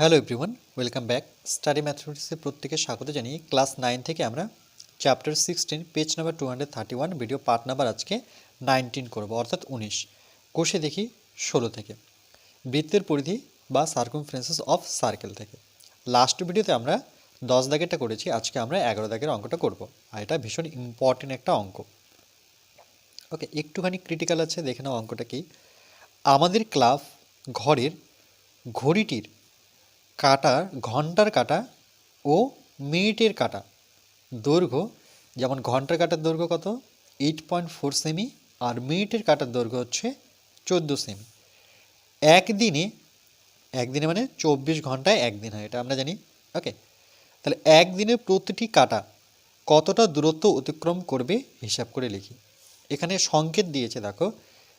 Hello everyone welcome back study ম্যাথমেটিক্সে প্রত্যেকে স্বাগত জানিয়ে ক্লাস নাইন থেকে আমরা chapter sixteen page number two hundred thirty one video part number আজকে নাইনটিন করব, অর্থাৎ উনিশ। কোষে দেখি ষোলো থেকে। বৃত্তের পরিধি বা সার্কুমফারেন্সেস অফ সার্কেল থেকে। লাস্ট ভিডিওতে আমরা দশ দাগেরটা করেছি, আজকে আমরা এগারো দাগের অঙ্কটা করব। আর এটা ভীষণ ইম্পর্টেন্ট একটা অঙ্ক। ওকে একটুখানি ক্রিটিক্যাল আছে, দেখে নাও অঙ্কটা কি। আমাদের ক্লাব ঘরের ঘড়িটির কাটার ঘণ্টার কাটা ও মিনিটের কাটা। দৈর্ঘ্য, যেমন ঘণ্টার কাটার দৈর্ঘ্য কত? এইট পয়েন্ট ফোর সেমি আর মিনিটের কাটার দৈর্ঘ্য হচ্ছে চোদ্দ সেমি একদিনে একদিনে মানে চব্বিশ ঘন্টায় একদিন হয়, এটা আমরা জানি। ওকে তাহলে একদিনে প্রতিটি কাটা কতটা দূরত্ব অতিক্রম করবে হিসাব করে লিখি। এখানে সংকেত দিয়েছে, দেখো।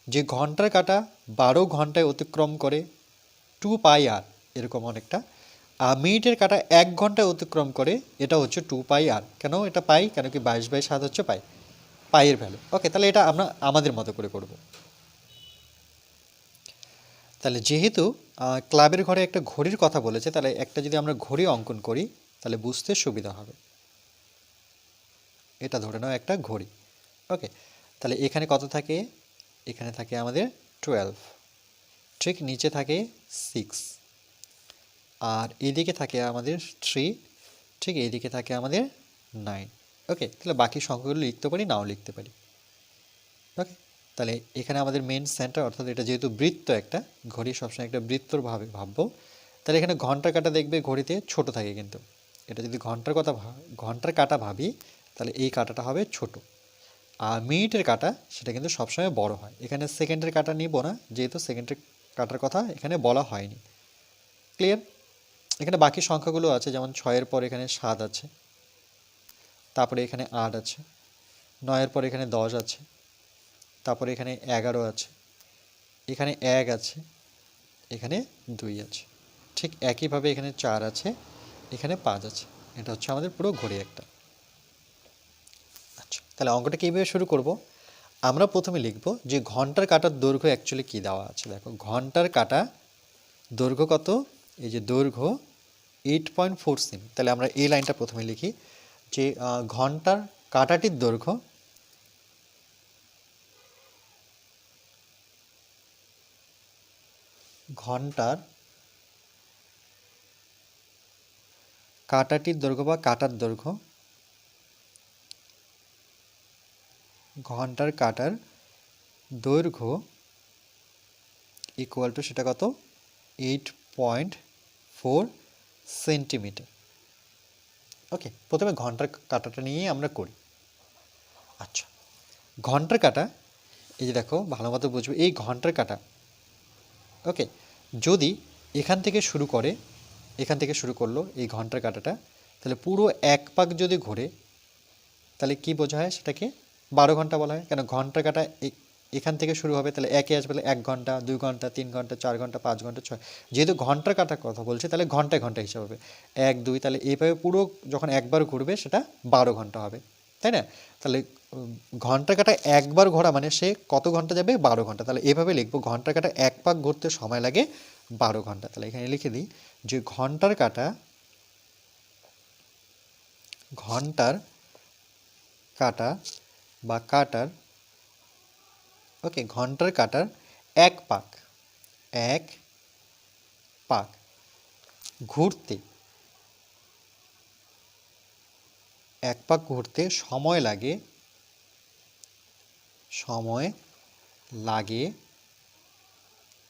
যে ঘণ্টার কাটা বারো ঘন্টায় অতিক্রম করে টু পাই আর এরকম অনেকটা। মিনিটের কাটা এক ঘন্টায় অতিক্রম করে এটা হচ্ছে টু পাই আর কেন এটা পাই কেন কি বাইশ বাই সাত হচ্ছে পাই পাইয়ের ভ্যালু ওকে তাহলে এটা আমরা আমাদের মতো করে করব। তাহলে যেহেতু ক্লাবের ঘরে একটা ঘড়ির কথা বলেছে, তাহলে একটা যদি আমরা ঘড়ি অঙ্কন করি, তাহলে বুঝতে সুবিধা হবে। এটা ধরে নাও একটা ঘড়ি। ওকে তাহলে এখানে কত থাকে? এখানে থাকে আমাদের টুয়েলভ ঠিক নিচে থাকে সিক্স আর এইদিকে থাকে আমাদের থ্রি ঠিক এইদিকে থাকে আমাদের নাইন ওকে তাহলে বাকি সংখ্যাগুলো লিখতে পারি, নাও লিখতে পারি। ওকে তাহলে এখানে আমাদের মেন সেন্টার অর্থাৎ এটা যেহেতু বৃত্ত একটা, ঘড়ি সবসময় একটা বৃত্তর ভাবে ভাববো। তাহলে এখানে ঘণ্টার কাটা দেখবে, ঘড়িতে ছোট থাকে কিন্তু। এটা যদি ঘণ্টার কথা ঘণ্টার কাটা ভাবি, তাহলে এই কাটাটা হবে ছোট। আর মিনিটের কাটা, সেটা কিন্তু সবসময় বড় হয়। এখানে সেকেন্ডের কাটা নিব না, যেহেতু সেকেন্ডের কাটার কথা এখানে বলা হয়নি। ক্লিয়ার এখানে বাকি সংখ্যাগুলো আছে, যেমন ছয়ের পর এখানে সাত আছে, তারপরে এখানে আট আছে, নয়ের পর এখানে দশ আছে, তারপরে এখানে এগারো আছে, এখানে এক আছে, এখানে দুই আছে। ঠিক একইভাবে এখানে চার আছে, এখানে পাঁচ আছে। এটা হচ্ছে আমাদের পুরো ঘড়ি একটা। আচ্ছা তাহলে অঙ্কটা কীভাবে শুরু করব। আমরা প্রথমে লিখব যে ঘণ্টার কাটার দৈর্ঘ্য অ্যাকচুয়ালি কী দেওয়া আছে? দেখো, ঘণ্টার কাটা দৈর্ঘ্য কত? এই যে দৈর্ঘ্য এইট পয়েন্ট ফোর সেমি তাহলে আমরা এই লাইনটা প্রথমে লিখি যে ঘণ্টার কাটাটির দৈর্ঘ্য ঘণ্টার কাটাটির দৈর্ঘ্য বা কাটার দৈর্ঘ্য ঘণ্টার কাটার দৈর্ঘ্য ইকুয়াল টু সেটা কত? Eight point four centimetre. Okay, প্রথমে ঘণ্টার কাটাটা নিয়েই আমরা করি। আচ্ছা ঘণ্টার কাটা, এই যে দেখো ভালো মতো বুঝবে, এই ঘণ্টার কাটা, ওকে, যদি এখান থেকে শুরু করে, এখান থেকে শুরু করল এই ঘণ্টার কাটাটা, তাহলে পুরো এক পাক যদি ঘোরে, তাহলে কি বোঝা হয় সেটাকে? বারো ঘণ্টা বলা হয়। কেন? ঘণ্টা কাটা এখান থেকে শুরু হবে, তাহলে একে আসবে তাহলে এক ঘণ্টা, দুই ঘণ্টা, তিন ঘণ্টা, চার ঘণ্টা, পাঁচ ঘণ্টা, ছয় যেহেতু ঘণ্টার কাটার কথা বলছে, তাহলে ঘন্টায় ঘণ্টা হিসাব হবে। এক, দুই, তাহলে এইভাবে পুরো যখন একবার ঘুরবে, সেটা বারো ঘণ্টা হবে। তাই না? তাহলে ঘণ্টা কাটা একবার ঘোরা মানে সে কত ঘণ্টা যাবে? বারো ঘণ্টা। তাহলে এভাবে লিখব, ঘণ্টা কাটা এক পাক ঘুরতে সময় লাগে বারো ঘণ্টা। তাহলে এখানে লিখে দিই যে ঘণ্টার কাটা ঘণ্টার কাটা বা কাটার ওকে ঘণ্টার কাটার এক পাক এক পাক, ঘুরতে। এক পাক ঘুরতে সময় লাগে সময় লাগে।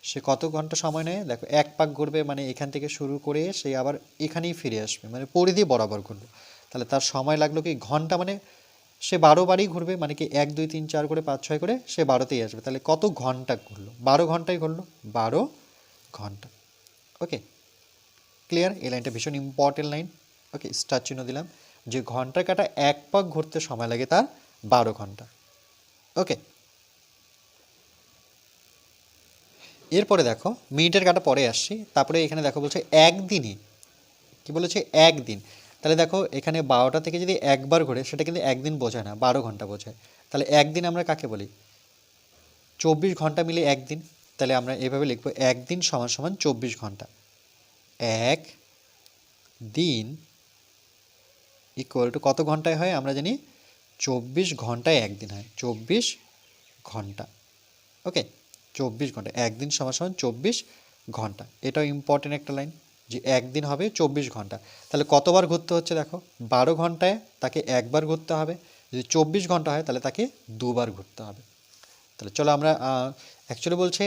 সে কত ঘণ্টা সময় নেয়? দেখো, এক পাক ঘুরবে মানে এখান থেকে শুরু করে সে আবার এখানেই ফিরে আসবে মানে পরিধি বরাবর ঘুরবে। তাহলে তার সময় লাগল কি? ঘণ্টা মানে সে বারো বারই ঘুরবে মানে কি এক, দুই, তিন, চার করে, পাঁচ, ছয় করে সে বারোতেই আসবে। তাহলে কত ঘণ্টা ঘুরলো? বারো ঘন্টায় ঘুরলো? বারো ঘণ্টা। Okay, clear? এই লাইনটা ভীষণ ইম্পর্টেন্ট লাইন। ওকে, স্টার চিহ্ন দিলাম। যে ঘণ্টা কাটা এক পাক ঘুরতে সময় লাগে তার বারো ঘণ্টা। ওকে। এরপরে দেখো, মিনিটের কাটা পরে আসছি। তারপরে এখানে দেখো বলছে একদিনই কি বলেছে? একদিন। তাহলে দেখো এখানে বারোটা থেকে যদি একবার ঘোরে, সেটা কিন্তু একদিন বোঝায় না, বারো ঘণ্টা বোঝায়। তাহলে একদিন আমরা কাকে বলি? চব্বিশ ঘণ্টা মিলে একদিন, তাহলে আমরা এভাবে লিখব একদিন সমান সমান চব্বিশ ঘণ্টা। এক দিন ইকুয়াল টু কত ঘন্টায় হয়? আমরা জানি চব্বিশ ঘন্টায় একদিন হয়। চব্বিশ ঘণ্টা। ওকে চব্বিশ ঘণ্টা। একদিন সমান সমান চব্বিশ ঘণ্টা। এটাও ইম্পর্টেন্ট একটা লাইন যে একদিন হবে চব্বিশ ঘণ্টা। তাহলে কতবার ঘুরতে হচ্ছে দেখো? বারো ঘন্টায় তাকে একবার ঘুরতে হবে। যদি চব্বিশ ঘণ্টা হয় তাহলে তাকে দুবার ঘুরতে হবে। তাহলে চলো আমরা অ্যাকচুয়ালি বলছে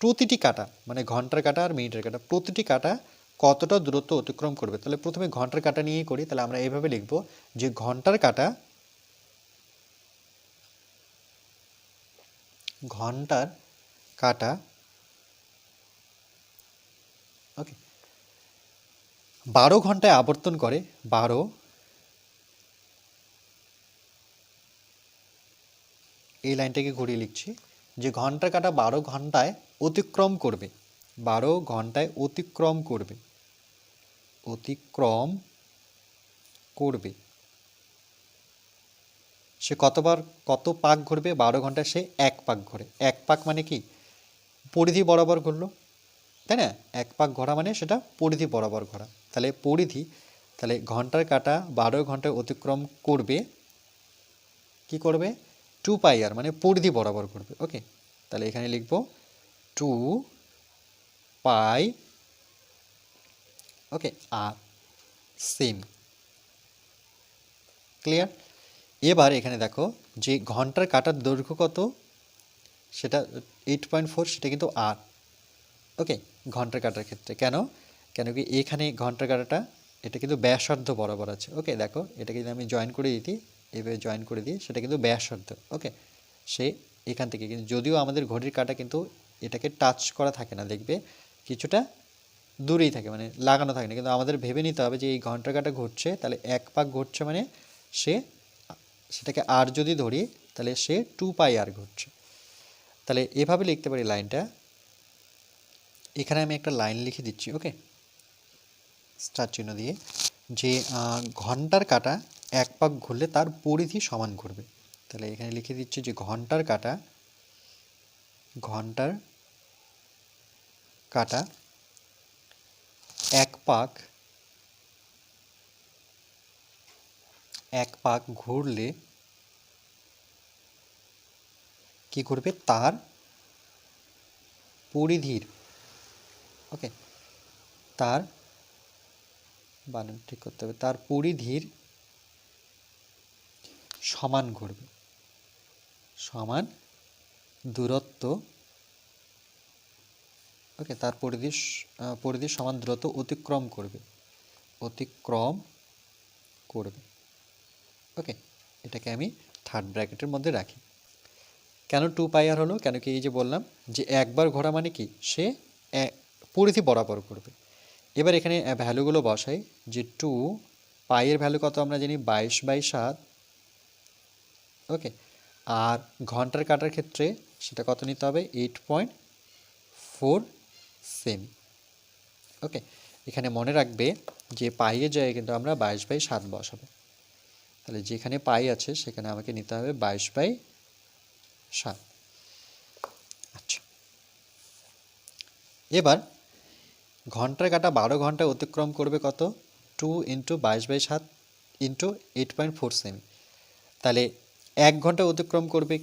প্রতিটি কাটা মানে ঘণ্টার কাটা আর মিনিটের কাটা, প্রতিটি কাটা কতটা দূরত্ব অতিক্রম করবে? তাহলে প্রথমে ঘণ্টার কাটা নিয়েই করি, তাহলে আমরা এইভাবে লিখব যে ঘণ্টার কাটা ঘণ্টার কাটা ওকে বারো ঘন্টায় আবর্তন করে, বারো, এই লাইনটাকে ঘুরিয়ে লিখছি, যে ঘণ্টা কাটা বারো ঘন্টায় অতিক্রম করবে, বারো ঘন্টায় অতিক্রম করবে অতিক্রম করবে। সে কতবার, কত পাক ঘুরবে, বারো ঘন্টায় সে এক পাক ঘোরে। এক পাক মানে কি? পরিধি বরাবর ঘুরলো। তাই না? এক পাক ঘোরা মানে সেটা পরিধি বরাবর ঘোরা তাহলে পরিধি, তাহলে ঘণ্টার কাটা বারো ঘন্টায় অতিক্রম করবে, কি করবে? টু পাই আর মানে পরিধি বরাবর করবে। ওকে? তাহলে এখানে লিখব টু পাই, ওকে, আর সেম। ক্লিয়ার? এবার এখানে দেখো যে ঘণ্টার কাটার দৈর্ঘ্য কত? সেটা, এইট পয়েন্ট ফোর, সেটা কিন্তু আর। ওকে? ঘণ্টার কাটার ক্ষেত্রে। কেন? কেন কি এখানে ঘণ্টার কাটাটা, এটা কিন্তু ব্যাসার্ধ বরাবর আছে। ওকে, দেখো, এটাকে যদি আমি জয়েন করে দিই, এভাবে জয়েন করে দিই, সেটা কিন্তু ব্যাসার্ধ, ওকে? সে এখান থেকে কিন্তু, যদিও আমাদের ঘড়ির কাটা কিন্তু এটাকে টাচ করা থাকে না, দেখবে? কিছুটা দূরেই থাকে মানে লাগানো থাকে না। কিন্তু আমাদের ভেবে নিতে হবে যে এই ঘণ্টার কাটা ঘটছে, তাহলে এক পাক ঘটছে মানে সে, সেটাকে আর যদি ধরি, তাহলে সে টু পাই আর ঘটছে। তাহলে এভাবে লিখতে পারি লাইনটা। এখানে আমি একটা লাইন লিখে দিচ্ছি, ওকে? স্টার চিহ্ন দিয়ে, যে ঘণ্টার কাটা এক পাক ঘুরলে তার পরিধি সমান ঘুরবে। তাহলে এখানে লিখে দিচ্ছি যে, ঘণ্টার কাটা ঘণ্টার কাটা এক পাক এক পাক ঘুরলে কি করবে তার পরিধির ওকে তার বানান ঠিক করতে হবে। তার পরিধির সমান ঘুরবে সমান দূরত্ব। ওকে তার পরিধি পরিধির সমান দূরত্ব অতিক্রম করবে। অতিক্রম করবে। ওকে এটাকে আমি থার্ড ব্র্যাকেটের মধ্যে রাখি। কেন টু পাই আর হলো? কেন কি এই যে বললাম যে একবার ঘোরা মানে কি? সে পরিধি বরাবর করবে। এবার এখানে ভ্যালুগুলো বসাই, যে টু পাইয়ের ভ্যালু কত আমরা জানি? বাইশ বাই সাত। ওকে আর ঘণ্টার কাটার ক্ষেত্রে সেটা কত নিতে হবে? এইট পয়েন্ট ফোর সেমি ওকে এখানে মনে রাখবে যে পাইয়ের জায়গায় কিন্তু আমরা বাইশ বাই সাত বসাবো। তাহলে যেখানে পাই আছে, সেখানে আমাকে নিতে হবে বাইশ বাই সাত। আচ্ছা। এবার ঘণ্টার কাটা বারো ঘণ্টা অতিক্রম করবে কত? টু ইন্টু বাইশ বাই সাত ইন্টু এইট পয়েন্ট ফোর সেমি তাহলে এক ঘণ্টা অতিক্রম করবে,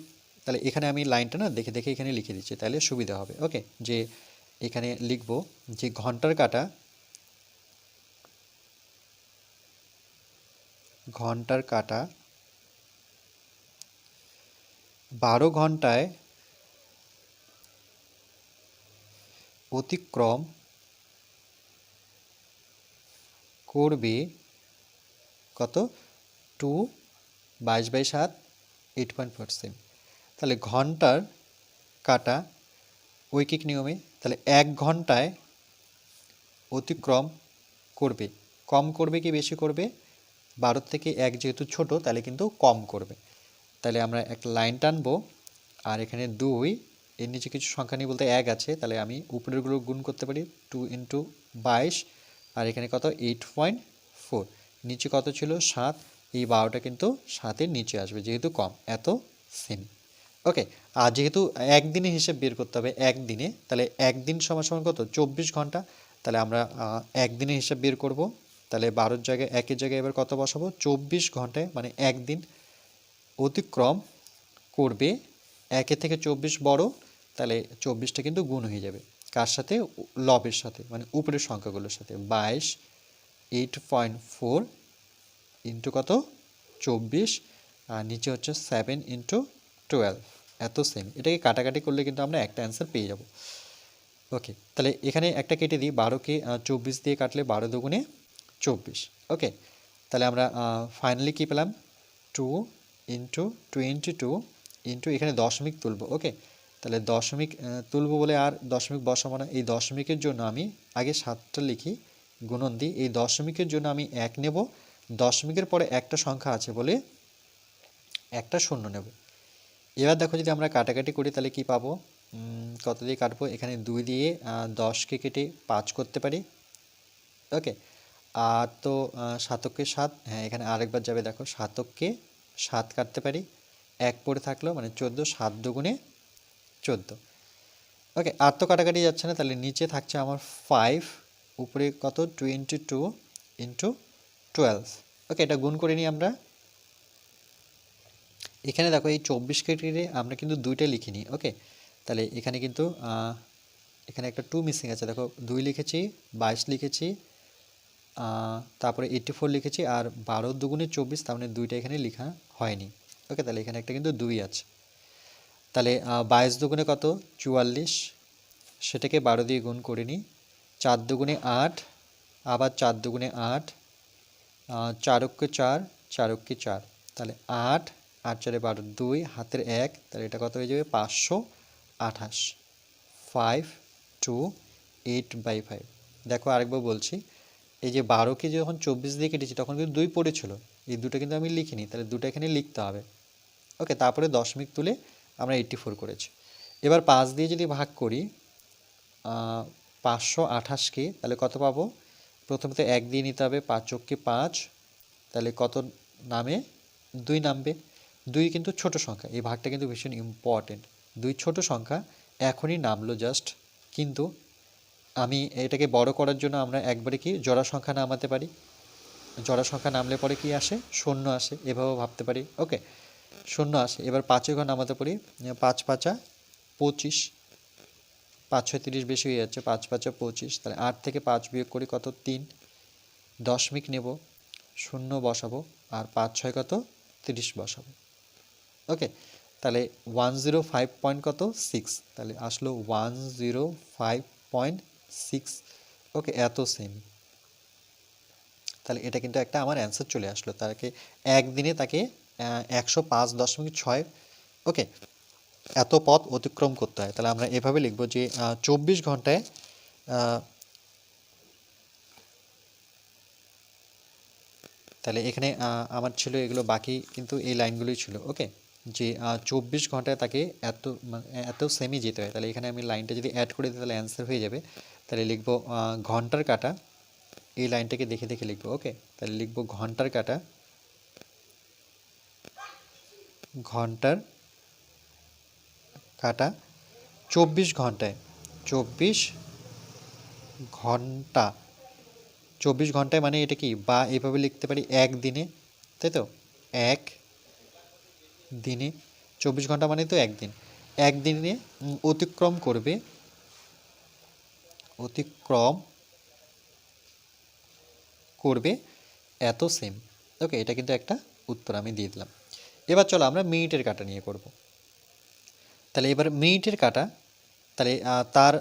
তাহলে এখানে আমি লাইনটা না দেখে দেখে এখানে লিখে দিচ্ছি, তাহলে সুবিধা হবে। ওকে, যে এখানে লিখব যে ঘণ্টার কাটা ঘণ্টার কাটা বারো ঘন্টায় অতিক্রম করবে কত? টু বাইশ বাই সাত, এইট পয়েন্ট ফোর সেম তাহলে ঘণ্টার কাটা ঐকিক নিয়মে তাহলে এক ঘন্টায় অতিক্রম করবে। কম করবে কি বেশি করবে? বারো থেকে এক যেহেতু ছোট, তাহলে কিন্তু কম করবে। তাহলে আমরা একটা লাইন টানবো, আর এখানে দুই, এর নিচে কিছু সংখ্যা নিয়ে বলতে এক আছে, তাহলে আমি উপরেরগুলো গুণ করতে পারি, টু ইন্টু বাইশ আর এখানে কত? এইট পয়েন্ট ফোর নিচে কত ছিল? সাত। এই বারোটা কিন্তু সাতের নিচে আসবে যেহেতু কম এত সেমি। ওকে আর যেহেতু একদিনে হিসেব বের করতে হবে একদিনে তাহলে একদিন সমান সমান কত? চব্বিশ ঘণ্টা। তাহলে আমরা আহ, একদিনের হিসাব বের করব। তাহলে বারোর জায়গায় একের জায়গায় এবার কত বসাবো? চব্বিশ ঘন্টায় মানে একদিন অতিক্রম করবে। একে থেকে চব্বিশ বড় তাহলে চব্বিশটা কিন্তু গুণ হয়ে যাবে। কার সাথে? লবের সাথে মানে উপরের সংখ্যাগুলোর সাথে। বাইশ এইট পয়েন্ট ফোর ইন্টু কত? চব্বিশ, আর নিচে হচ্ছে সেভেন ইন্টু টুয়েলভ এত সেম এটাকে কাটাকাটি করলে কিন্তু আমরা একটা অ্যান্সার পেয়ে যাব। ওকে তাহলে এখানে একটা কেটে দিই, বারোকে চব্বিশ দিয়ে কাটলে বারো দুগুণে চব্বিশ। ওকে তাহলে আমরা ফাইনালি কী পেলাম? Two into twenty two into এখানে দশমিক তুলবো। ওকে তাহলে দশমিক তুলব বলে আর দশমিক বসাবো না। এই দশমিকের জন্য আমি আগে সাতটা লিখি, গুণন দিই। এই দশমিকের জন্য আমি এক নেব। দশমিকের পরে একটা সংখ্যা আছে বলে একটা শূন্য নেব। এবার দেখো যদি আমরা কাটাকাটি করি তাহলে কি পাবো? কত দিয়ে কাটবো? এখানে দুই দিয়ে দশকে কেটে পাঁচ করতে পারি। ওকে। আর তো সাতককে সাত হ্যাঁ এখানে আরেকবার যাবে দেখো। সাতককে সাত কাটতে পারি। এক পড়ে থাকল মানে চোদ্দ, সাত দুগুণে চোদ্দ। ওকে আর তো কাটাকাটি যাচ্ছে না, তাহলে নিচে থাকছে আমার ফাইভ উপরে কত? Twenty two into twelve okay এটা গুণ করে নিই আমরা। এখানে দেখো এই চব্বিশ কেটে আমরা কিন্তু দুইটা লিখিনি ওকে তাহলে এখানে কিন্তু এখানে একটা টু মিসিং আছে। দেখো, দুই লিখেছি, বাইশ লিখেছি তারপরে এইটটি ফোর লিখেছি, আর বারো দুগুণে চব্বিশ, তার মানে দুইটা এখানে লেখা হয়নি। ওকে তাহলে এখানে একটা কিন্তু দুই আছে। তাহলে বাইশ দুগুণে কত? চুয়াল্লিশ। সেটাকে বারো দিয়ে গুণ করে নিই। চার দুগুণে আট আবার চার দুগুণে আট। আহ, চারককে চার চারককে চার। তাহলে আট আট চারে বারো দুই হাতের এক। তাহলে এটা কত হয়ে যাবে? পাঁচশো আঠাশ। Five two eight by five দেখো আরেকবার বলছি এই যে বারোকে যখন চব্বিশ দিয়ে কেটেছি তখন কিন্তু দুই পড়েছিল এই দুটো কিন্তু আমি লিখিনি। তাহলে দুটো এখানে লিখতে হবে। ওকে তারপরে দশমিক তুলে আমরা এইট্টি ফোর করেছি। এবার পাঁচ দিয়ে যদি ভাগ করি পাঁচশো আঠাশকে তাহলে কত পাবো? প্রথমত এক দিয়ে নিতে হবে, পাঁচ চোখকে পাঁচ, তাহলে কত নামে? দুই নামবে। দুই কিন্তু ছোট সংখ্যা, এই ভাগটা কিন্তু ভীষণ ইম্পর্টেন্ট দুই ছোট সংখ্যা, এখনই নামলো জাস্ট কিন্তু আমি এটাকে বড় করার জন্য আমরা একবারে কি জোড়া সংখ্যা নামাতে পারি। জোড়া সংখ্যা নামলে পরে কি আসে? শূন্য আসে, এভাবেও ভাবতে পারি। ওকে শূন্য আসে। এবার পাঁচে ঘর নামাতে পারি পাঁচ পাঁচা পঁচিশ। পাঁচ ছয় তিরিশ বেশি হয়ে যাচ্ছে। পাঁচ পাঁচা পঁচিশ। তাহলে আট থেকে পাঁচ বিয়োগ করি কত? তিন। দশমিক নেব। শূন্য বসাবো। আর পাঁচ ছয় কত? তিরিশ বসাবো। ওকে। তাহলে ওয়ান জিরো ফাইভ পয়েন্ট কত? সিক্স। তাহলে আসলো one zero five point six. Okay, এত সেম। তাহলে এটা কিন্তু একটা আমার অ্যান্সার চলে আসলো। তাকে একদিনে তাকে একশো পাঁচ দশমিক ছয়। ওকে, এত পথ অতিক্রম করতে হয়। তাহলে আমরা এভাবে লিখব যে চব্বিশ ঘন্টায় তাহলে এখানে আমার ছিল এগুলো বাকি কিন্তু এই লাইনগুলোই ছিল। ওকে, যে চব্বিশ ঘন্টায় তাকে এত মানে এত সেমি যেতে হয়। তাহলে এখানে আমি লাইনটা যদি অ্যাড করে দিই, তাহলে অ্যান্সার হয়ে যাবে। তাহলে লিখব ঘণ্টার কাটা, এই লাইনটাকে দেখে দেখে লিখব। ওকে, তাহলে লিখব, ঘণ্টার কাটা ঘণ্টার কাটা চব্বিশ ঘন্টায়, চব্বিশ ঘণ্টা। চব্বিশ ঘন্টায় মানে এটা কি? বা এভাবে লিখতে পারি এক দিনে, তাই তো? এক দিনে, চব্বিশ ঘণ্টা মানে তো একদিন একদিনে অতিক্রম করবে অতিক্রম করবে এত সেম। ওকে, এটা কিন্তু একটা উত্তর আমি দিয়ে দিলাম। এবার চলো আমরা মিনিটের কাটা নিয়ে করব। তাহলে এবার মিনিটের কাটা, তাহলে তার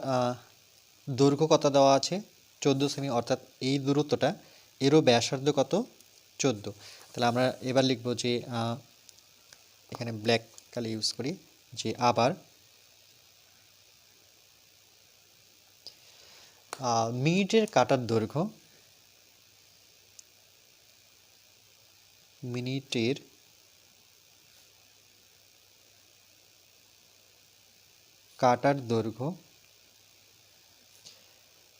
দৈর্ঘ্য কত দেওয়া আছে? চোদ্দ সেমি, অর্থাৎ এই দূরত্বটা, এরও ব্যাসার্ধ কত? চোদ্দ। তাহলে আমরা এবার লিখব যে এখানে ব্ল্যাক কালি ইউজ করি, যে আবার মিনিটের কাটার দৈর্ঘ্য, মিনিটের কাটার দৈর্ঘ্য।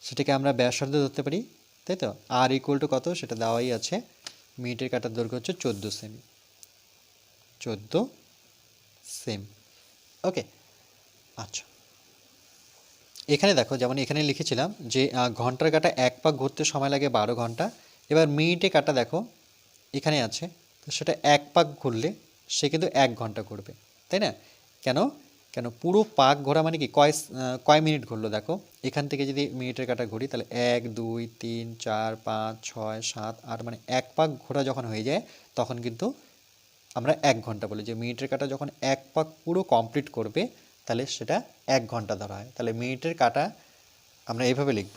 সেটাকে আমরা ব্যাসার্ধ ধরতে পারি, তাই তো? আর ইকুয়াল টু কত? সেটা দেওয়াই আছে। মিনিটের কাটার দৈর্ঘ্য হচ্ছে চোদ্দ সেমি চোদ্দ সেম ওকে আচ্ছা। এখানে দেখো, যেমন এখানে লিখেছিলাম যে ঘণ্টার কাটা এক পাক ঘুরতে সময় লাগে বারো ঘণ্টা। এবার মিনিটে কাটা দেখো, এখানে আছে। তো সেটা এক পাক ঘুরলে সে কিন্তু এক ঘণ্টা ঘুরবে, তাই না? কেন? কেন? পুরো পাক ঘোরা মানে কি? কয় কয় মিনিট ঘুরলো দেখো? এখান থেকে যদি মিনিটের কাটা ঘুরি, তাহলে এক, দুই, তিন, চার, পাঁচ, ছয়, সাত, আট মানে এক পাক ঘোরা যখন হয়ে যায়, তখন কিন্তু আমরা এক ঘণ্টা বলি। যে মিনিটের কাটা যখন এক পাক পুরো কমপ্লিট করবে, তাহলে সেটা এক ঘণ্টা ধরা হয়। তাহলে মিনিটের কাটা আমরা এইভাবে লিখব,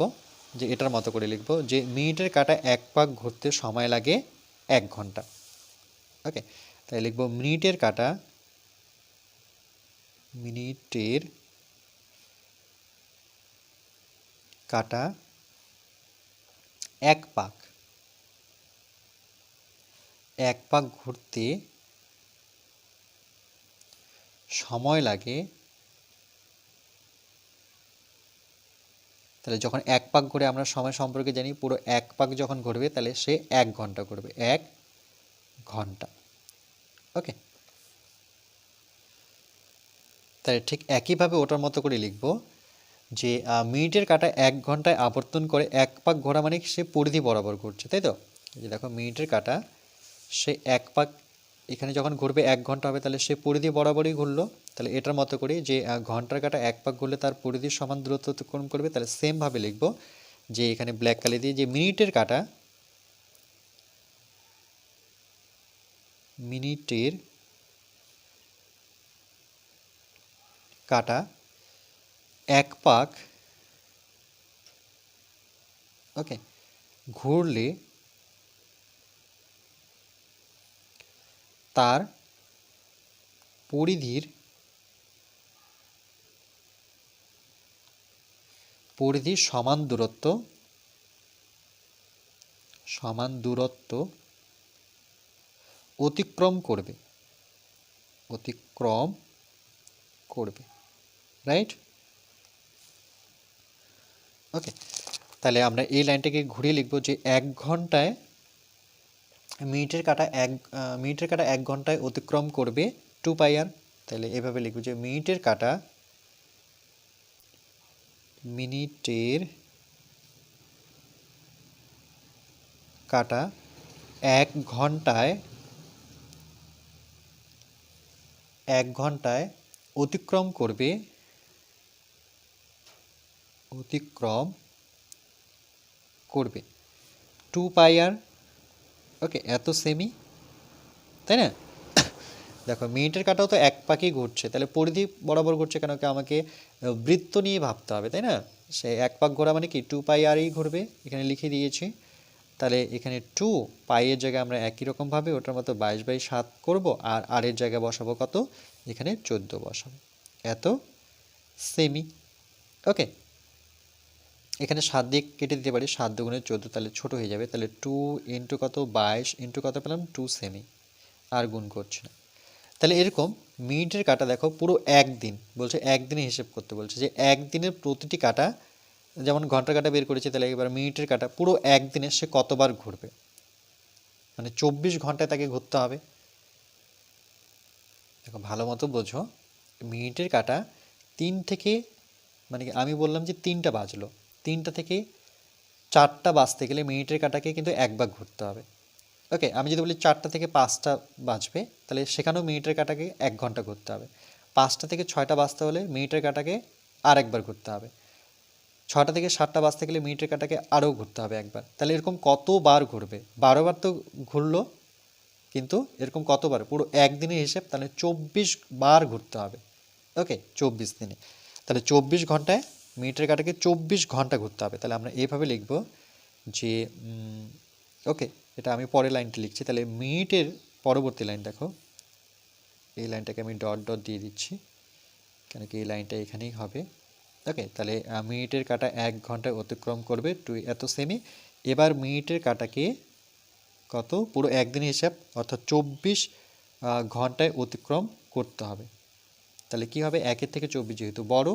যে এটার মতো করে লিখব, যে মিনিটের কাটা এক পাক ঘুরতে সময় লাগে এক ঘণ্টা। ওকে তাই লিখব, মিনিটের কাটা মিনিটের কাটা এক পাক। এক পাক ঘুরতে সময় লাগে। তাহলে যখন এক পাক ঘুরে আমরা সময় সম্পর্কে জানি, পুরো এক পাক যখন ঘুরবে, তাহলে সে এক ঘণ্টা করবে এক ঘণ্টা। ওকে? তাহলে ঠিক একইভাবে ওটার মতো করে লিখব যে মিনিটের কাটা এক ঘন্টায় আবর্তন করে এক পাক ঘোরা মানে সে পরিধি বরাবর ঘুরছে, তাই তো? যে দেখো, মিনিটের কাটা, সে এক পাক, এখানে যখন ঘুরবে এক ঘণ্টা হবে, তাহলে সে পরিধি বরাবরই ঘুরলো। তাহলে এটার মতো করে যে ঘণ্টার কাটা এক পাক ঘুরলে তার পরিধির সমান দূরত্ব অতিক্রম করবে, তাহলে সেমভাবে লিখব যে, এখানে ব্ল্যাক কালি দিয়ে যে মিনিটের কাটা, মিনিটের কাটা, এক পাক ওকে ঘুরলে তার পরিধির পরিধির সমান দূরত্ব সমান দূরত্ব অতিক্রম করবে অতিক্রম করবে। রাইট ওকে তাহলে আমরা এই লাইনটাকে ঘুরিয়ে লিখব যে এক ঘন্টায় মিনিটের কাটা এক মিনিটের কাটা এক ঘন্টায় অতিক্রম করবে টু পাই আর তাহলে এভাবে লিখব যে মিনিটের কাটা মিনিটের কাটা এক ঘন্টায় এক ঘন্টায় অতিক্রম করবে অতিক্রম করবে। টু পাই আর, ওকে, এত সেমি তাই না? দেখো, মিনিটের কাটাও তো এক পাকেই ঘুরছে, তাহলে পরিধি বরাবর ঘুরছে কেন? কি আমাকে বৃত্ত নিয়ে ভাবতে হবে, তাই না? সে এক পাক ঘোরা মানে কি? টু পাই আরই ঘুরবে, এখানে লিখে দিয়েছি। তাহলে এখানে টু পাইয়ের জায়গায় আমরা একই রকমভাবে ওটার মতো বাইশ বাই সাত করব, আর আরের জায়গায় বসাবো কত? এখানে চোদ্দ বসাবো। এত সেমি ওকে এখানে সাত দিয়ে কেটে দিতে পারি, সাত দুগুণে চোদ্দ, তাহলে ছোটো হয়ে যাবে, তাহলে টু ইন্টু কত? বাইশ ইন্টু কত পেলাম? টু সেমি আর গুণ করছি না। তাহলে এরকম মিনিটের কাটা দেখো, পুরো একদিন, বলছে একদিনে হিসেব করতে বলছে যে একদিনের প্রতিটি কাটা, যেমন ঘণ্টার কাটা বের করেছে, তাহলে এবার মিনিটের কাটা, পুরো একদিনে সে কতবার ঘুরবে? মানে চব্বিশ ঘন্টায় তাকে ঘুরতে হবে। দেখো, ভালো মতো বোঝো, মিনিটের কাটা তিন থেকে মানে আমি বললাম যে তিনটা বাজলো। তিনটা থেকে চারটা বাজতে গেলে মিনিটের কাটাকে কিন্তু একবার ঘুরতে হবে। ওকে, আমি যদি বলি চারটা থেকে পাঁচটা বাজবে, তাহলে সেখানেও মিনিটের কাটাকে এক ঘণ্টা ঘুরতে হবে। পাঁচটা থেকে ছয়টা বাজতে হলে মিনিটের কাটাকে আর একবার ঘুরতে হবে। ছটা থেকে সাতটা বাজতে গেলে মিনিটের কাটাকে আরও ঘুরতে হবে একবার। তাহলে এরকম কতবার ঘুরবে? বারোবার তো ঘুরলো, কিন্তু এরকম কতবার? পুরো একদিনের হিসেব, তাহলে চব্বিশ বার ঘুরতে হবে। ওকে, চব্বিশ দিনে। তাহলে চব্বিশ ঘন্টায় মিনিটের কাটাকে চব্বিশ ঘণ্টা ঘুরতে হবে। তাহলে আমরা এইভাবে লিখব যে ওকে এটা আমি পরের লাইনটি লিখছি। তাহলে মিনিটের পরবর্তী লাইন দেখো। এই লাইনটাকে আমি ডট ডট দিয়ে দিচ্ছি, কেন কি এই লাইনটা এখানেই হবে। ওকে তাহলে মিনিটের কাটা এক ঘন্টায় অতিক্রম করবে টু এত সেমি এবার মিনিটের কাটাকে কত? পুরো একদিন হিসাব, অর্থাৎ চব্বিশ ঘন্টায় অতিক্রম করতে হবে। তাহলে কি হবে? একের থেকে চব্বিশ যেহেতু বড়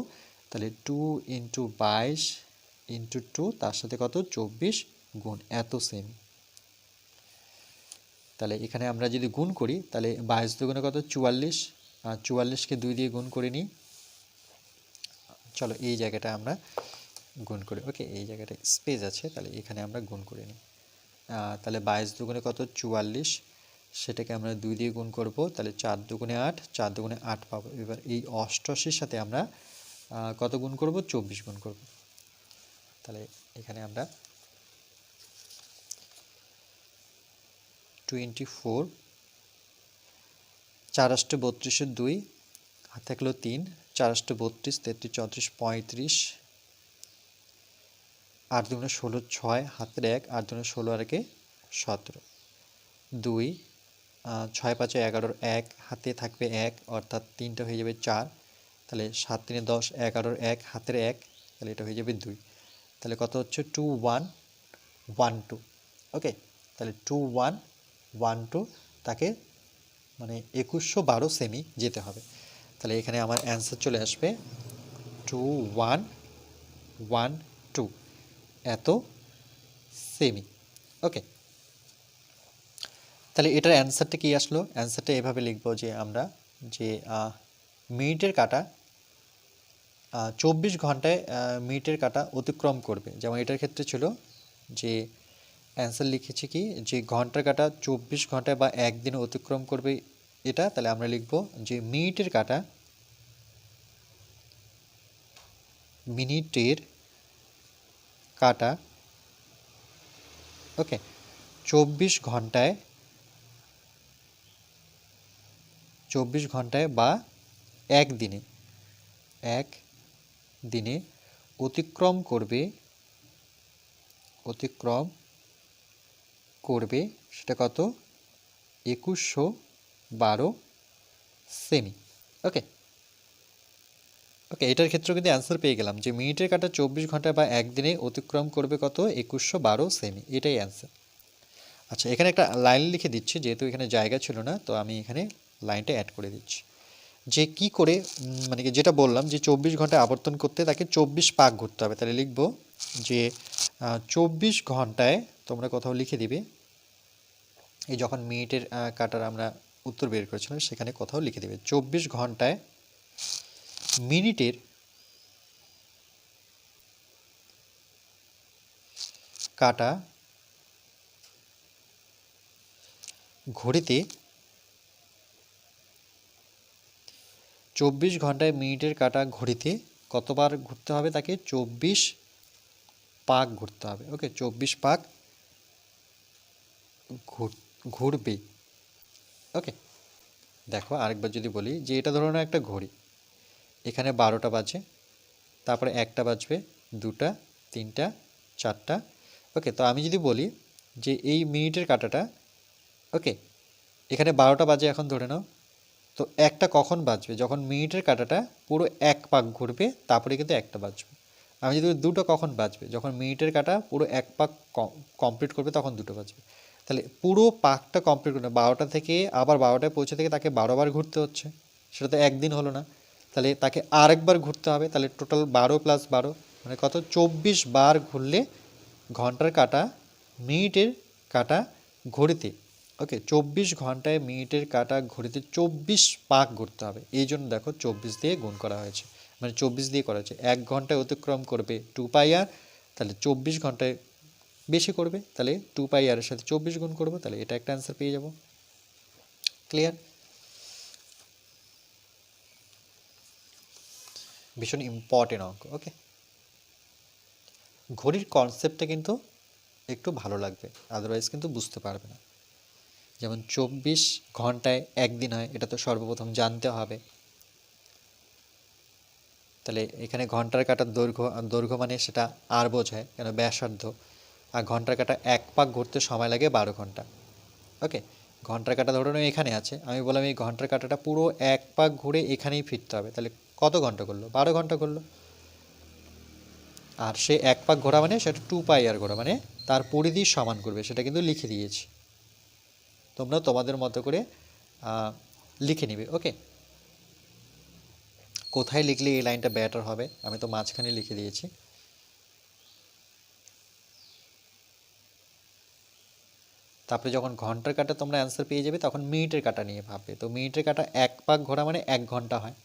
তাহলে টু ইন্টু বাইশ ইন্টু টু তার সাথে কত? চব্বিশ গুণ এত সেমি তাহলে এখানে আমরা যদি গুণ করি, তাহলে বাইশ দুগুণে কত? চুয়াল্লিশ। আর চুয়াল্লিশকে দুই দিয়ে গুণ করে নিই। চলো এই জায়গাটা আমরা গুণ করি। ওকে এই জায়গাটা স্পেস আছে, তাহলে এখানে আমরা গুণ করে নিই। তাহলে বাইশ দুগুণে কত? চুয়াল্লিশ। সেটাকে আমরা দুই দিয়ে গুণ করব, তাহলে চার দুগুণে আট, চার দুগুণে আট পাবো। এবার এই অষ্টআশির সাথে আমরা কত গুণ করব? চব্বিশ গুণ করব। তাহলে এখানে আমরা টোয়েন্টি ফোর চার আষ্টে বত্রিশের দুই, হাত থাকল তিন, চার আষ্টে বত্রিশ, তেত্রিশ, চৌত্রিশ, পঁয়ত্রিশ, আট দুগুণে ষোলো, ছয়, হাতের এক, আট দুগুণে ষোলো, আর একে সতেরো। দুই ছয় পাঁচে এগারোর এক, হাতে থাকবে এক, অর্থাৎ তিনটা হয়ে যাবে চার। তাহলে সাত তিনে দশ, এগারোর এক, হাতের এক, তাহলে এটা হয়ে যাবে দুই। তাহলে কত হচ্ছে? Two one one two okay তাহলে টু ওয়ান ওয়ান টু তাকে মানে একুশশো বারো সেমি যেতে হবে। তাহলে এখানে আমার অ্যান্সার চলে আসবে। টু ওয়ান ওয়ান টু এত সেমি ওকে তাহলে এটার অ্যান্সারটা কি আসলো? অ্যান্সারটা এভাবে লিখব যে আমরা যে মিনিটের কাটা চব্বিশ ঘন্টায় মিনিটের কাটা অতিক্রম করবে। যেমন এটার ক্ষেত্রে ছিল যে অ্যান্সার লিখেছি কি? যে ঘণ্টার কাটা চব্বিশ ঘন্টায় বা একদিনে অতিক্রম করবে এটা, তাহলে আমরা লিখব যে মিনিটের কাটা মিনিটের কাটা, ওকে, চব্বিশ ঘন্টায় চব্বিশ ঘন্টায় বা একদিনে, এক দিনে অতিক্রম করবে অতিক্রম করবে সেটা কত? একুশশো বারো সেমি। ওকে ওকে এটার ক্ষেত্রে কিন্তু অ্যান্সার পেয়ে গেলাম যে মিনিটের কাটা চব্বিশ ঘণ্টা বা একদিনে অতিক্রম করবে কত? একুশশো বারো সেমি, এটাই অ্যান্সার আচ্ছা এখানে একটা লাইন লিখে দিচ্ছি, যেহেতু এখানে জায়গা ছিল না, তো আমি এখানে লাইনটা অ্যাড করে দিচ্ছি। যে কি করে মানে কি যেটা বললাম যে চব্বিশ ঘন্টায় আবর্তন করতে তাকে চব্বিশ পাক ঘুরতে হবে। তাহলে লিখব যে চব্বিশ ঘন্টায় তোমরা কোথাও লিখে দিবে, এই যখন মিনিটের কাটার আমরা উত্তর বের করেছিলাম, সেখানে কোথাও লিখে দেবে। চব্বিশ ঘন্টায় মিনিটের কাটা ঘড়িতে চব্বিশ ঘন্টায় মিনিটের কাটা ঘড়িতে কতবার ঘুরতে হবে তাকে? চব্বিশ পাক ঘুরতে হবে। ওকে, চব্বিশ পাক ঘুর- ঘুরবে। ওকে, দেখো আরেকবার যদি বলি যে এটা ধরো না একটা ঘড়ি। এখানে বারোটা বাজে, তারপরে একটা বাজবে, দুটা, তিনটা, চারটা। ওকে, তো আমি যদি বলি যে এই মিনিটের কাটাটা, ওকে, এখানে বারোটা বাজে এখন ধরে নাও। তো একটা কখন বাজবে? যখন মিনিটের কাটাটা পুরো এক পাক ঘুরবে, তারপরে কিন্তু একটা বাজবে। আমি যদি দুটো কখন বাজবে? যখন মিনিটের কাটা পুরো এক পাক কমপ্লিট করবে, তখন দুটো বাজবে। তাহলে পুরো পাকটা কমপ্লিট করবে বারোটা থেকে আবার বারোটায় পৌঁছে থেকে তাকে বারোবার ঘুরতে হচ্ছে। সেটা তো একদিন হলো না। তাহলে তাকে আরেকবার ঘুরতে হবে। তাহলে টোটাল বারো প্লাস বারো মানে কত? চব্বিশ বার ঘুরলে ঘণ্টার কাটা, মিনিটের কাটা ঘড়িতে ওকে, চব্বিশ ঘন্টায় মিনিটের কাটা ঘড়িতে চব্বিশ পাক ঘুরতে হবে। এই জন্য দেখো চব্বিশ দিয়ে গুণ করা হয়েছে। মানে চব্বিশ দিয়ে করা হয়েছে। এক ঘন্টায় অতিক্রম করবে টু পাই আর, তাহলে চব্বিশ ঘন্টায় বেশি করবে, তাহলে টু পাই আর এর সাথে চব্বিশ গুণ করব, তাহলে এটা একটা অ্যান্সার পেয়ে যাব। ক্লিয়ার ভীষণ ইম্পর্টেন্ট অঙ্ক ওকে ঘড়ির কনসেপ্টটা কিন্তু একটু ভালো লাগবে আদারওয়াইজ কিন্তু বুঝতে পারবে না। যেমন চব্বিশ ঘন্টায় একদিন হয়, এটা তো সর্বপ্রথম জানতে হবে। তাহলে এখানে ঘণ্টার কাটার দৈর্ঘ্য দৈর্ঘ্য মানে সেটা আর বোঝায়, কেন ব্যাসার্ধ। আর ঘণ্টার কাটা এক পাক ঘুরতে সময় লাগে বারো ঘণ্টা। ওকে, ঘণ্টার কাটা ধরুন এখানে আছে, আমি বললাম এই ঘণ্টার কাটাটা পুরো এক পাক ঘুরে এখানেই ফিরতে হবে। তাহলে কত ঘণ্টা করল? বারো ঘণ্টা করল। আর সে এক পাক ঘোরা মানে সেটা টু পাই আর ঘোরা মানে তার পরিধি সমান করবে, সেটা কিন্তু লিখে দিয়েছি। তোমরা তোমাদের মতো করে লিখে নিবে, ওকে? কোথায় লিখলে এই লাইনটা ব্যাটার হবে? আমি তো মাঝখানে লিখে দিয়েছি। তারপরে যখন ঘণ্টার কাটা তোমরা অ্যান্সার পেয়ে যাবে, তখন মিনিটের কাটা নিয়ে ভাববে। তো মিনিটের কাটা এক পাক ঘোরা মানে এক ঘণ্টা হয়।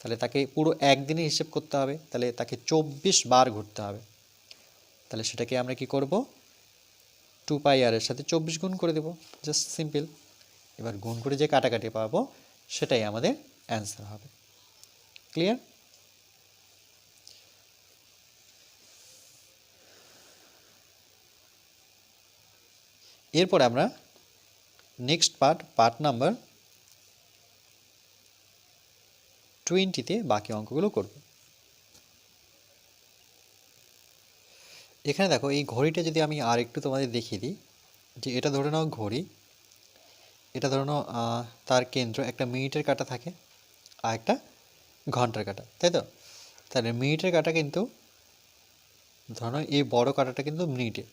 তাহলে তাকে পুরো একদিনে হিসেব করতে হবে। তাহলে তাকে চব্বিশ বার ঘুরতে হবে। তাহলে সেটাকে আমরা কি করব? টু পাই আর এর সাথে চব্বিশ গুণ করে দেব। জাস্ট সিম্পল এবার গুণ করে যে কাটাকাটি পাবো, সেটাই আমাদের অ্যান্সার হবে। ক্লিয়ার এরপর আমরা নেক্সট পার্ট পার্ট নাম্বার টোয়েন্টিতে বাকি অঙ্কগুলো করব। এখানে দেখো, এই ঘড়িটা যদি আমি আর একটু তোমাদের দেখিয়ে দিই, যে এটা ধরে নাও ঘড়ি, এটা ধরে নাও তার কেন্দ্র, একটা মিনিটের কাটা থাকে আর একটা ঘণ্টার কাটা, তাই তো? তাহলে মিনিটের কাটা কিন্তু, ধরো নাও এই বড় কাটাটা কিন্তু মিনিটে,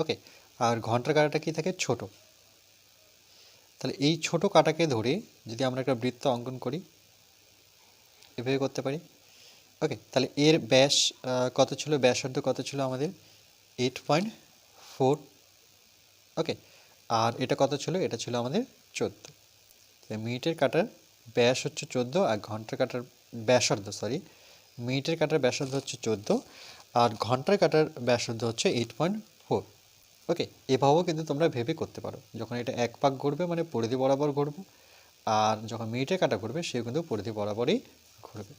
ওকে? আর ঘণ্টার কাটাটা কি থাকে? ছোট। তাহলে এই ছোট কাটাকে ধরে যদি আমরা একটা বৃত্ত অঙ্কন করি, এভাবে করতে পারি। ওকে তাহলে এর ব্যাস কত ছিল? ব্যাসার্ধ কত ছিল আমাদের? এইট পয়েন্ট ফোর ওকে আর এটা কত ছিল? এটা ছিল আমাদের চোদ্দ। মিনিটের কাটার ব্যাস হচ্ছে চোদ্দ আর ঘণ্টার কাটার ব্যাসার্ধ সরি মিনিটের কাটার ব্যাসার্ধ হচ্ছে চোদ্দ আর ঘণ্টার কাটার ব্যাসার্ধ হচ্ছে এইট পয়েন্ট ফোর ওকে এভাবেও কিন্তু তোমরা ভেবে করতে পারো। যখন এটা এক পাক ঘুরবে মানে পরিধি বরাবর ঘুরবে আর যখন মিনিটের কাটা ঘুরবে সেও কিন্তু পরিধি বরাবরই ঘুরবে